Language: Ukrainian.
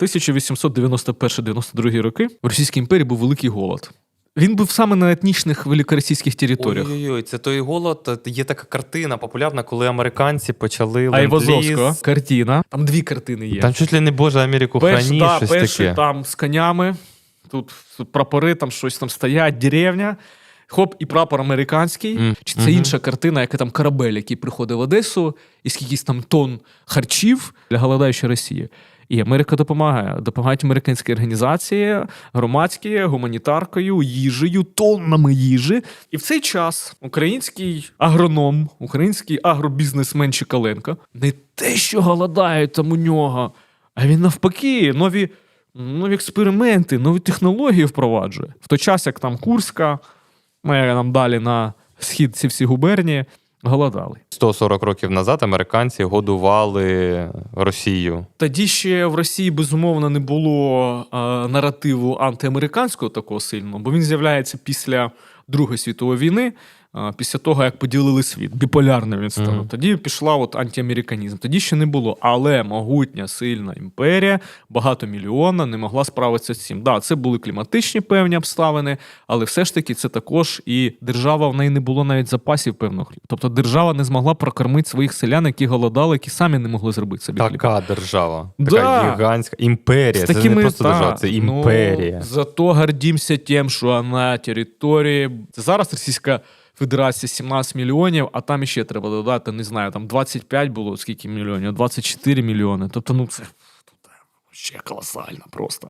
1891-92 роки в Російській імперії був великий голод. Він був саме на етнічних великоросійських територіях. Ой-ой-ой, це той голод. Є така картина популярна, коли американці почали Айвазовського картина. Там дві картини є. Там чуть ли не Боже Америку Перш, храні, да, щось таке. там з конями, тут, прапори, там щось там стоять, деревня. Хоп, і прапор американський. Мгм. Чи це Мгм. інша картина, яка там корабель, який приходить в Одесу, і скількись там тонн харчів для голодаючої Росії. І Америка допомагає. Допомагають американські організації, громадські, гуманітаркою, їжею, тоннами їжі. І в цей час український агроном, український агробізнесмен Чикаленко не те, що голодають там у нього, а він навпаки, нові, нові експерименти, нові технології впроваджує. В той час, як там Курська, ми нам далі на схід ці всі губернії голодали. 140 років назад американці годували Росію. Тоді ще в Росії безумовно не було е, наративу антиамериканського такого сильного, бо він з'являється після Другої світової війни, після того як поділили світ. Біполярним він став. Мгм. Тоді пішла от антиамериканізм. Тоді ще не було. Але могутня, сильна імперія, багатомільйонна, не могла справитися з цим. Да, це були кліматичні певні обставини, але все ж таки це також і держава в неї не було навіть запасів певного хліб. Тобто держава не змогла прокормити своїх селян, які голодали, які самі не могли зробити собі хліб. Така держава. Да. Така гігантська імперія. С Це не просто та, держава, це ну, імперія. зато гордимося тим, що на території. Це зараз Російська Федерація 17 мільйонів, а там іще треба додати, не знаю, там 25 було скільки мільйонів, 24 мільйони. Тобто, ну це ще колосально просто.